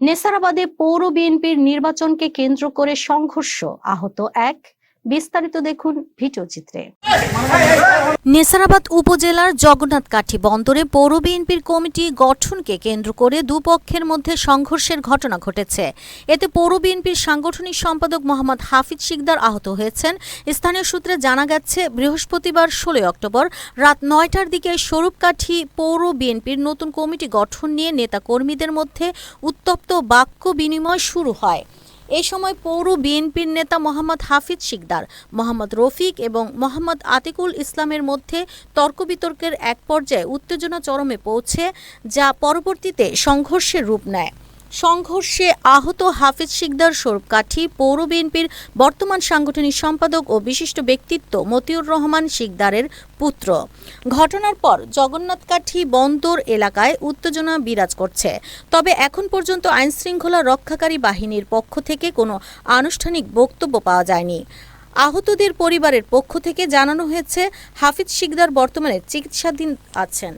নেসারাবাদে পৌর বিএনপির নির্বাচনকে কেন্দ্র করে সংঘর্ষ। আহত এক বিস্তারিত দেখুন ভিডিও চিত্রে। নেসারাবাদ উপজেলার জগন্নাথ কাঠি বন্দরে পৌর বিএনপির কমিটি গঠনকে কেন্দ্র করে দুপক্ষের মধ্যে সংঘর্ষের ঘটনা ঘটেছে। এতে পৌর বিএনপির সাংগঠনিক সম্পাদক মোহাম্মদ হাফিজ শিকদার আহত হয়েছেন। স্থানীয় সূত্রে জানা গেছে, বৃহস্পতিবার ষোলোই অক্টোবর রাত নয়টার দিকে স্বরূপকাঠি পৌর বিএনপির নতুন কমিটি গঠন নিয়ে নেতাকর্মীদের মধ্যে উত্তপ্ত বাক্য বিনিময় শুরু হয়। এ সময় পৌর বিএনপির নেতা মোহাম্মদ হাফিজ শিকদার, মোহাম্মদ রফিক এবং মোহাম্মদ আতিকুল ইসলামের মধ্যে তর্ক বিতর্কের এক পর্যায়ে উত্তেজনা চরমে পৌঁছে, যা পরবর্তীতে সংঘর্ষের রূপ নেয়। সংঘর্ষে আহত হাফিজ শিকদার স্বরূপকাঠি পৌর বিএনপির বর্তমান সাংগঠনিক সম্পাদক ও বিশিষ্ট ব্যক্তিত্ব মতিউর রহমান শিকদারের পুত্র। ঘটনার পর জগন্নাথকাঠি বন্দর এলাকায় উত্তেজনা বিরাজ করছে। তবে এখন পর্যন্ত আইনশৃঙ্খলা রক্ষাকারী বাহিনীর পক্ষ থেকে কোনো আনুষ্ঠানিক বক্তব্য পাওয়া যায়নি। আহতদের পরিবারের পক্ষ থেকে জানানো হয়েছে, হাফিজ শিকদার বর্তমানে চিকিৎসাধীন আছেন।